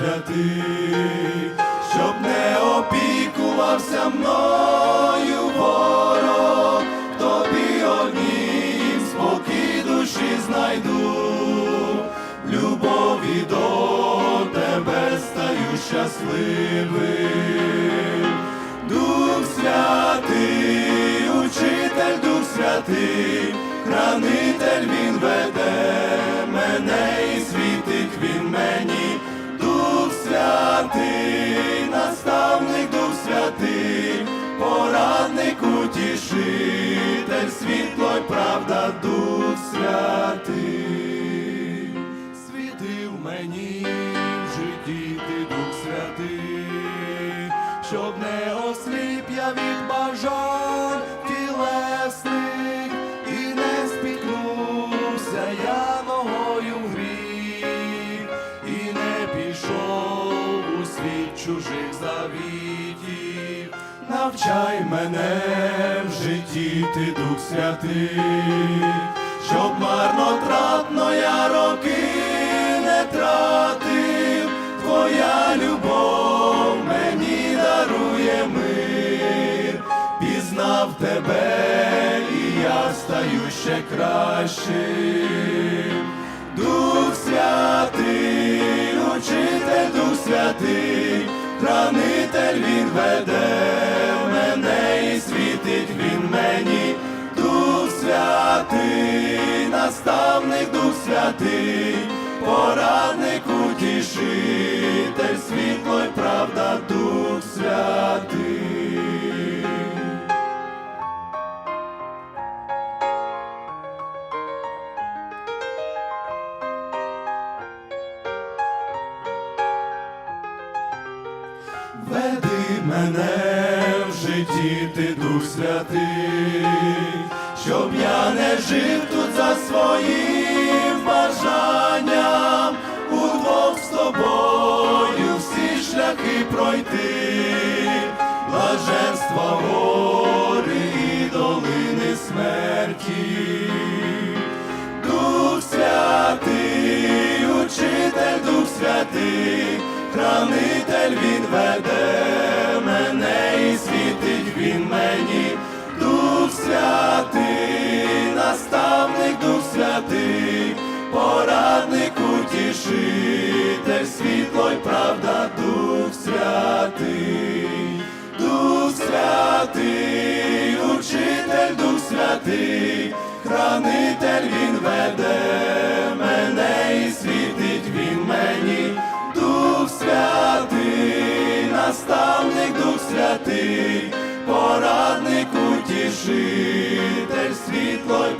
святий, щоб не опікувався мною ворог, тобі однім спокій душі знайду, любові до тебе стаю щасливим. Дух святий, учитель, дух святий, хранитель він веде святий, наставник, дух святий, порадник, утішитель, світло й правда, дух святий, світив мені в житті ти дух святий, щоб не осліп я від бажань чужих завітів. Навчай мене в житті ти дух святий, щоб марнотратно я роки не тратив, твоя любов мені дарує мир, пізнав тебе, і я стаю ще кращим. Дух святий, учитель, дух святий, хранитель він веде мене і світить він мені, дух святий, наставник, дух святий, порадник, утішитель, світло мене в житті, ти дух святий, щоб я не жив тут за своїм бажанням, удвох з тобою всі шляхи пройти, блаженства гори і долини смерті. Дух святий, учитель, дух святий, хранитель він веде він мені, дух святий, наставник, дух святий, порадник, утішитель, світло й правда, дух святий, дух святий, учитель, дух святий, хранитель він веде мене і світить він мені, дух святий, наставник, дух святий, утішитель, світло й